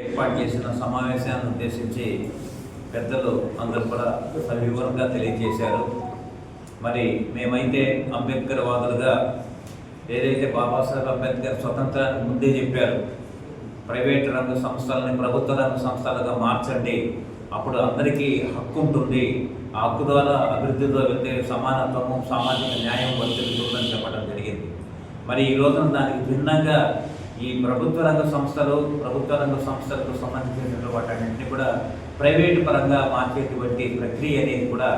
ఏర్పాటు చేసిన సమావేశాన్ని ఉద్దేశించి పెద్దలు అందరూ కూడా సవివరంగా తెలియజేశారు. మరి మేమైతే అంబేద్కర్ వాదులుగా ఏదైతే బాబాసాహెబ్ అంబేద్కర్ స్వతంత్రాన్ని ముందే చెప్పారు ప్రైవేట్ రంగ సంస్థలని ప్రభుత్వ రంగ సంస్థలుగా మార్చండి అప్పుడు అందరికీ హక్కు ఉంటుంది ఆ హక్కు ద్వారా అభివృద్ధిలో వెళ్తే సమానత్వము సామాజిక న్యాయం వర్తిల్లుతుందని చెప్పడం జరిగింది. మరి ఈ రోజున దానికి భిన్నంగా ఈ ప్రభుత్వ రంగ సంస్థలు ప్రభుత్వ రంగ సంస్థలకు సంబంధించిన వాటన్నింటినీ కూడా ప్రైవేటు పరంగా మార్చేటువంటి ప్రక్రియ అనేది కూడా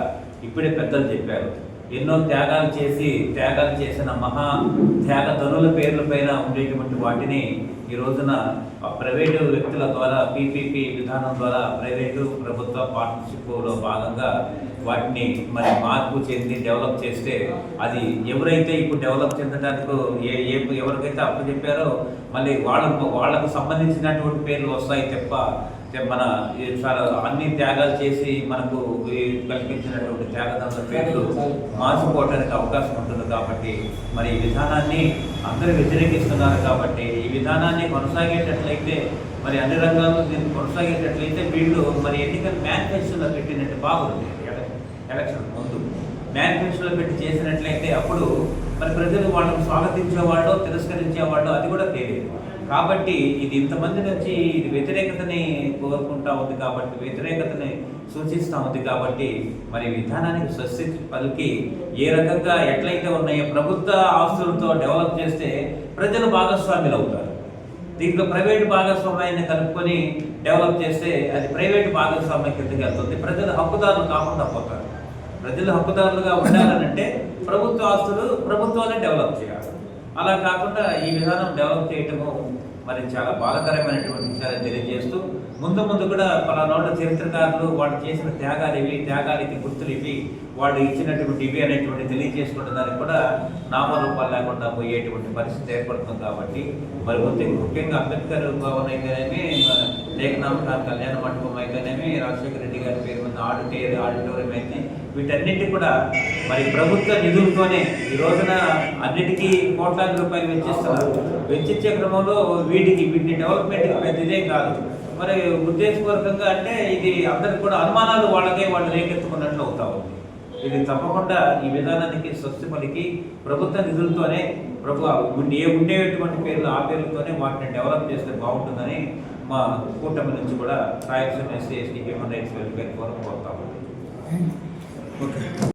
ఇప్పుడే పెద్దలు చెప్పారు. ఎన్నో త్యాగాలు చేసి త్యాగాలు చేసిన మహా త్యాగ తనుల పేర్ల పైన ఉండేటువంటి వాటిని ఈ రోజున ప్రైవేటు వ్యక్తుల ద్వారా పీపీపీ విధానం ద్వారా ప్రైవేటు ప్రభుత్వ పార్ట్నర్షిప్లో భాగంగా వాటిని మరి మార్పు చెంది డెవలప్ చేస్తే అది ఎవరైతే ఇప్పుడు డెవలప్ చెందడానికి ఏ ఏ ఎవరికైతే అప్పు చెప్పారో మళ్ళీ వాళ్ళకు వాళ్ళకు సంబంధించినటువంటి పేర్లు వస్తాయి తప్ప మన చాలా అన్ని త్యాగాలు చేసి మనకు కల్పించినటువంటి త్యాగదముల పేర్లు మార్చుకోవడానికి అవకాశం ఉంటుంది కాబట్టి మరి ఈ విధానాన్ని అందరూ వ్యతిరేకిస్తున్నారు కాబట్టి ఈ విధానాన్ని కొనసాగేటట్లయితే మరి అన్ని రంగాల్లో దీన్ని కొనసాగేటట్లయితే వీళ్ళు మరి ఎన్నికల మేనిఫెస్టోలో పెట్టినట్టు బాగుంది. ఎల- ఎలక్షన్ ముందు మేనిఫెస్టోలో పెట్టి చేసినట్లయితే అప్పుడు మరి ప్రజలు వాళ్ళని స్వాగతించేవాళ్ళు తిరస్కరించేవాళ్ళు అది కూడా తెలియదు. కాబట్టి ఇది ఇంతమంది నుంచి ఇది వ్యతిరేకతని కోరుకుంటా ఉంది కాబట్టి వ్యతిరేకతని సూచిస్తూ ఉంది కాబట్టి మరి విధానానికి స్వస్తి పలికి ఏ రకంగా ఎట్లయితే ఉన్నాయో ప్రభుత్వ ఆస్తులతో డెవలప్ చేస్తే ప్రజలు భాగస్వాములు అవుతారు. దీంట్లో ప్రైవేట్ భాగస్వామ్యాన్ని కలుపుకొని డెవలప్ చేస్తే అది ప్రైవేట్ భాగస్వామ్యం కిందకి వెళ్తుంది. ప్రజలు హక్కుదారులు కాకుండా పోతారు. ప్రజలు హక్కుదారులుగా ఉండాలనంటే ప్రభుత్వ ఆస్తులు ప్రభుత్వాన్ని డెవలప్ చేయాలి. అలా కాకుండా ఈ విధానం డెవలప్ చేయటము మరి చాలా బాధకరమైనటువంటి విషయాలు తెలియజేస్తూ ముందు ముందు కూడా పలానోళ్ళ చరిత్రకారులు వాళ్ళు చేసిన త్యాగాలు ఇవి త్యాగాలకి గుర్తులు ఇవి వాళ్ళు ఇచ్చినటువంటి ఇవి అనేటువంటి తెలియజేసుకున్న దానికి కూడా నామరూపాలు లేకుండా పోయేటువంటి పరిస్థితి ఏర్పడుతుంది కాబట్టి మరి ముఖ్యంగా ముఖ్యంగా అంబేద్కర్ భవన్ అయితేనే లేఖనామ కళ్యాణ మండపం అయితేనేమి రాజశేఖర రెడ్డి గారి పేరు మీద ఆడిటోరి ఆడిటోరియం అయితే వీటన్నిటి కూడా మరి ప్రభుత్వ నిధులతోనే ఈ రోజున అన్నిటికీ కోట్లాది రూపాయలు వెచ్చిస్తున్నారు. వెచ్చించే క్రమంలో వీటికి వీటి డెవలప్మెంట్ పెద్దదే కాదు. మరి ఉద్దేశపూర్వకంగా అంటే ఇది అందరికి కూడా అనుమానాలు వాళ్ళకే వాళ్ళు రేకెత్తుకున్నట్లు అవుతా ఉంది. ఇది తప్పకుండా ఈ విధానానికి స్వస్తి పలికి ప్రభుత్వ నిధులతోనే ప్రభు ఉండే ఏ ఉండేటువంటి పేర్లు ఆ పేర్లతోనే వాటిని డెవలప్ చేస్తే బాగుంటుందని మా కూటమి నుంచి కూడా Rayalaseema SC ST human rights welfare forum కోరుతాము okay.